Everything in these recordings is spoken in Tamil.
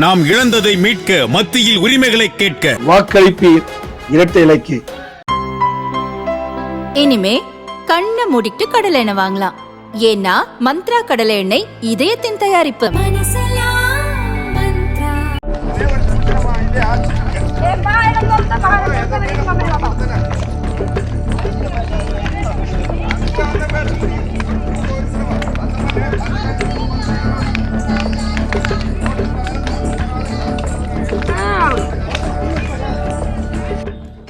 நாம் இழந்ததை மீட்க மத்தியில் உரிமைகளை கேட்க. வாக்களிப்பீர் இரட்டை இலைக்கு. இனிமே கண்ணை மூடிட்டு கடலை எண்ணெய் வாங்கலாம். ஏன்னா மந்த்ரா கடலை எண்ணெய் இதயத்தின் தயாரிப்பு.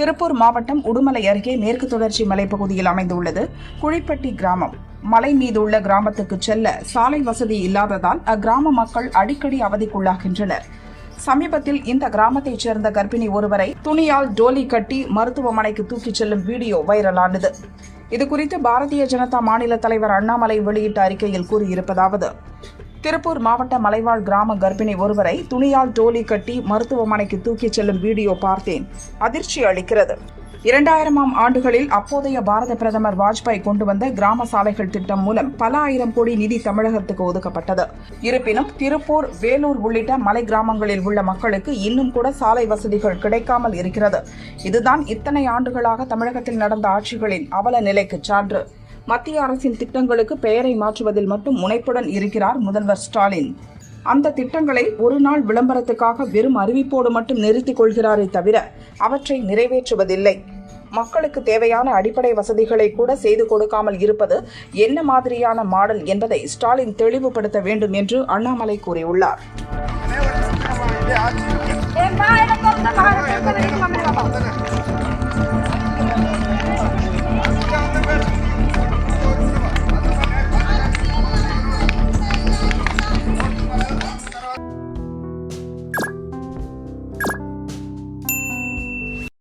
திருப்பூர் மாவட்டம் உடுமலை அருகே மேற்கு தொடர்ச்சி மலைப்பகுதியில் அமைந்துள்ளது. குழிப்பட்டி கிராமம். மலை மீது உள்ள கிராமத்துக்கு செல்ல சாலை வசதி இல்லாததால் அக்கிராம மக்கள் அடிக்கடி அவதிக்குள்ளாகின்றனர். சமீபத்தில் இந்த கிராமத்தைச் சேர்ந்த கர்ப்பிணி ஒருவரை துணியால் டோலி கட்டி மருத்துவமனைக்கு தூக்கிச் செல்லும் வீடியோ வைரலானது. இதுகுறித்து பாரதிய ஜனதா மாநில தலைவர் அண்ணாமலை வெளியிட்ட அறிக்கையில் கூறியிருப்பதாவது திருப்பூர் மாவட்ட மலைவாழ் கிராம கர்ப்பிணி ஒருவரை துணியால் டோலி கட்டி மருத்துவமனைக்கு தூக்கிச் செல்லும் வீடியோ பார்த்தேன். அதிர்ச்சி அளிக்கிறது. இரண்டாயிரமாம் ஆண்டுகளில் அப்போதைய பாரத பிரதமர் வாஜ்பாய் கொண்டு வந்த கிராம சாலைகள் திட்டம் மூலம் பல ஆயிரம் கோடி நிதி தமிழகத்துக்கு ஒதுக்கப்பட்டது. இருப்பினும் திருப்பூர் வேலூர் உள்ளிட்ட மலை கிராமங்களில் உள்ள மக்களுக்கு இன்னும் கூட சாலை வசதிகள் கிடைக்காமல் இருக்கிறது. இதுதான் இத்தனை ஆண்டுகளாக தமிழகத்தில் நடந்த ஆட்சிகளின் அவல நிலைக்கு சான்று. மத்திய அரசின் திட்டங்களுக்கு பெயரை மாற்றுவதில் மட்டும் முனைப்புடன் இருக்கிறார் முதல்வர் ஸ்டாலின். அந்த திட்டங்களை ஒரு நாள் விளம்பரத்துக்காக வெறும் அறிவிப்போடு மட்டும் நிறுத்திக் கொள்கிறாரே தவிர அவற்றை நிறைவேற்றுவதில்லை. மக்களுக்கு தேவையான அடிப்படை வசதிகளை கூட செய்து கொடுக்காமல் இருப்பது என்ன மாதிரியான மாடல் என்பதை ஸ்டாலின் தெளிவுபடுத்த வேண்டும் என்று அண்ணாமலை கூறியுள்ளார்.